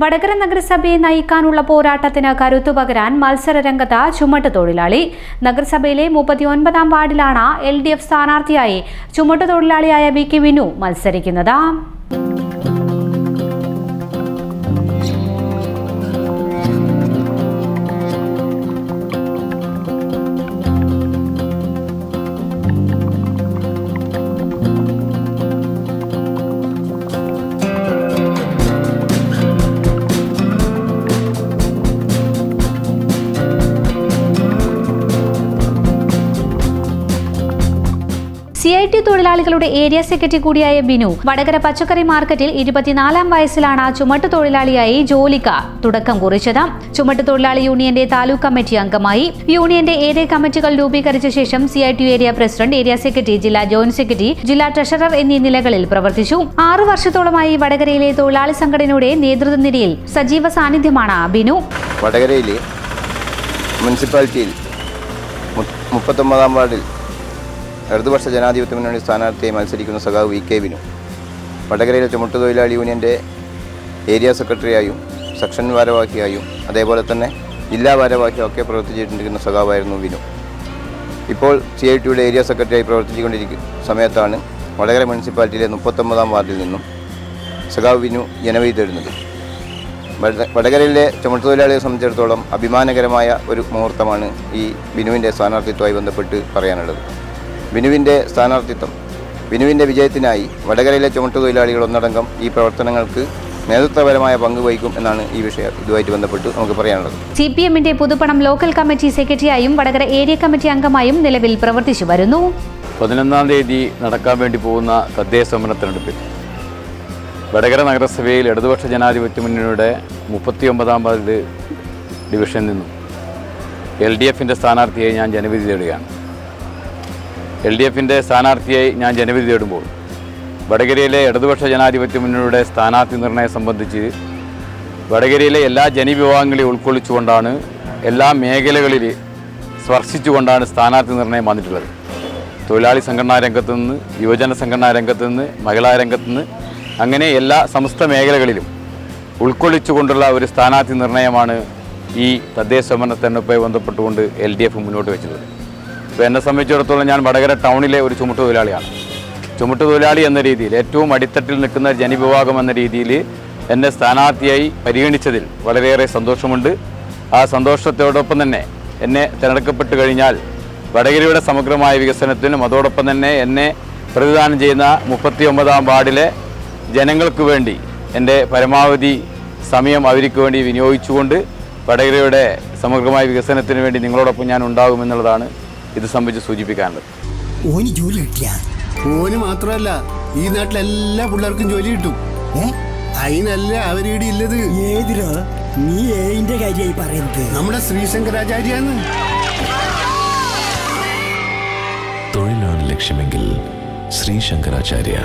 വടകര നഗരസഭയെ നയിക്കാനുള്ള പോരാട്ടത്തിന് കരുത്തു പകരാൻ മത്സരരംഗത്ത് ചുമട്ട് തൊഴിലാളി. നഗരസഭയിലെ മുപ്പത്തിയൊൻപതാം വാർഡിലാണ് എൽ ഡി എഫ് സ്ഥാനാർത്ഥിയായി ചുമട്ടുതൊഴിലാളിയായ വി കെ വിനു മത്സരിക്കുന്നത്. സി ഐ ടി തൊഴിലാളികളുടെ ഏരിയ സെക്രട്ടറി കൂടിയായ ബിനു. വടകര പച്ചക്കറി മാർക്കറ്റിൽ ഇരുപത്തിനാലാം വയസ്സിലാണ് ചുമട്ട് തൊഴിലാളിയായി ജോലിക്ക് തുടക്കം കുറിച്ചത്. ചുമട്ട് തൊഴിലാളി യൂണിയന്റെ താലൂക്ക് കമ്മിറ്റി അംഗമായി. യൂണിയന്റെ ഏരിയ കമ്മിറ്റികൾ രൂപീകരിച്ച ശേഷം C I T area president area secretary ജില്ലാ ജോയിന്റ് സെക്രട്ടറി ജില്ലാ ട്രഷറർ എന്നീ നിലകളിൽ പ്രവർത്തിച്ചു. ആറു വർഷത്തോളമായി വടകരയിലെ തൊഴിലാളി സംഘടനയുടെ നേതൃത്വ നിരയിൽ സജീവ സാന്നിധ്യമാണ് ബിനു. വടകരയിലെ മുനിസിപ്പാലിറ്റിയിൽ മുപ്പത്തൊമ്പതാം വാർഡിൽ ഇടതുപക്ഷ ജനാധിപത്യ മുന്നണി സ്ഥാനാർത്ഥിയായി മത്സരിക്കുന്ന സഖാവ് വി കെ വിനു. വടകരയിലെ ചുമട്ടുതൊഴിലാളി യൂണിയന്റെ ഏരിയ സെക്രട്ടറിയായും സെക്ഷൻ ഭാരവാഹിയായും അതേപോലെ തന്നെ ജില്ലാ ഭാരവാഹിയും ഒക്കെ പ്രവർത്തിച്ചിട്ടിരിക്കുന്ന സഖാവായിരുന്നു വിനു. ഇപ്പോൾ സി ഐ ടിയുടെ ഏരിയ സെക്രട്ടറിയായി പ്രവർത്തിച്ചുകൊണ്ടിരിക്കുന്ന സമയത്താണ് വടകര മുനിസിപ്പാലിറ്റിയിലെ മുപ്പത്തൊമ്പതാം വാർഡിൽ നിന്നും സഖാവ് വിനു ജനവിധി തേടുന്നത്. വട- വടകരയിലെ ചുമട്ടുതൊഴിലാളിയെ സംബന്ധിച്ചിടത്തോളം അഭിമാനകരമായ ഒരു മുഹൂർത്തമാണ് ഈ ബിനുവിന്റെ സ്ഥാനാർത്ഥിത്വമായി ബന്ധപ്പെട്ട് പറയാനുള്ളത്. ബിനുവിന്റെ സ്ഥാനാർത്ഥിത്വം. ബിനുവിന്റെ വിജയത്തിനായി വടകരയിലെ ചുമട്ടുതൊഴിലാളികൾ ഒന്നടങ്കം ഈ പ്രവർത്തനങ്ങൾക്ക് നേതൃത്വപരമായ പങ്ക് വഹിക്കും എന്നാണ് ഈ വിഷയം ഇതുമായിട്ട് ബന്ധപ്പെട്ട് നമുക്ക് പറയാനുള്ളത്. സി പി എമ്മിന്റെ പുതുപ്പണം ലോക്കൽ കമ്മിറ്റി സെക്രട്ടറിയായും വടകര ഏരിയ കമ്മിറ്റി അംഗമായും നിലവിൽ പ്രവർത്തിച്ചു വരുന്നു. പതിനൊന്നാം തീയതി നടക്കാൻ വേണ്ടി പോകുന്ന തദ്ദേശ തെരഞ്ഞെടുപ്പിൽ വടകര നഗരസഭയിൽ ഇടതുപക്ഷ ജനാധിപത്യ മുന്നണിയുടെ മുപ്പത്തിയൊമ്പതാം പതി ഡിവിഷനിൽ നിന്നും എൽ ഡി എഫിന്റെ സ്ഥാനാർത്ഥിയായി ഞാൻ ജനവിധി തേടുകയാണ്. എൽ ഡി എഫിന്റെ സ്ഥാനാർത്ഥിയായി ഞാൻ ജനവിധി തേടുമ്പോൾ വടകരയിലെ ഇടതുപക്ഷ ജനാധിപത്യ മുന്നണിയുടെ സ്ഥാനാർത്ഥി നിർണയം സംബന്ധിച്ച് വടകരയിലെ എല്ലാ ജനവിഭാഗങ്ങളെയും ഉൾക്കൊള്ളിച്ചുകൊണ്ടാണ് എല്ലാ മേഖലകളിൽ സ്പർശിച്ചുകൊണ്ടാണ് സ്ഥാനാർത്ഥി നിർണയം വന്നിട്ടുള്ളത്. തൊഴിലാളി സംഘടനാ രംഗത്തു നിന്ന് യുവജന സംഘടനാ രംഗത്തു നിന്ന് മഹിളാ രംഗത്തു നിന്ന് അങ്ങനെ എല്ലാ സമസ്ത മേഖലകളിലും ഉൾക്കൊള്ളിച്ചുകൊണ്ടുള്ള ഒരു സ്ഥാനാർത്ഥി നിർണയമാണ് ഈ തദ്ദേശ സ്വയംഭരണ തെരഞ്ഞെടുപ്പുമായി ബന്ധപ്പെട്ടുകൊണ്ട് എൽ ഡി എഫ് മുന്നോട്ട് വെച്ചത്. ഇപ്പോൾ എന്നെ സംബന്ധിച്ചിടത്തോളം ഞാൻ വടകര ടൗണിലെ ഒരു ചുമട്ട് തൊഴിലാളിയാണ്. ചുമട്ട് തൊഴിലാളി എന്ന രീതിയിൽ ഏറ്റവും അടിത്തട്ടിൽ നിൽക്കുന്ന ജനവിഭാഗം എന്ന രീതിയിൽ എന്നെ സ്ഥാനാർത്ഥിയായി പരിഗണിച്ചതിൽ വളരെയേറെ സന്തോഷമുണ്ട്. ആ സന്തോഷത്തോടൊപ്പം തന്നെ എന്നെ തിരഞ്ഞെടുക്കപ്പെട്ട് കഴിഞ്ഞാൽ വടകരയുടെ സമഗ്രമായ വികസനത്തിനും അതോടൊപ്പം തന്നെ എന്നെ പ്രതിദാനം ചെയ്യുന്ന മുപ്പത്തി ഒമ്പതാം വാർഡിലെ ജനങ്ങൾക്ക് വേണ്ടി എന്റെ പരമാവധി സമയം അവർക്ക് വേണ്ടി വിനിയോഗിച്ചുകൊണ്ട് വടകരയുടെ സമഗ്രമായ വികസനത്തിന് വേണ്ടി നിങ്ങളോടൊപ്പം ഞാൻ ഉണ്ടാകുമെന്നുള്ളതാണ് ഇത് സംബന്ധിച്ച് സൂചിപ്പിക്കാനുള്ളത് ഓന് ജോലി കിട്ടിയ ഓന് മാത്രമല്ല ഈ നാട്ടിലെ എല്ലാ പിള്ളേർക്കും ജോലി കിട്ടും. അതിനല്ല അവരിവിടെ ഇല്ലത്. ഏതിരോ നീ ഏതിന്റെ കാര്യമായി പറയുന്നത്. നമ്മുടെ ശ്രീശങ്കരാചാര്യാണ്. തൊഴിലാണ് ലക്ഷ്യമെങ്കിൽ ശ്രീ ശങ്കരാചാര്യ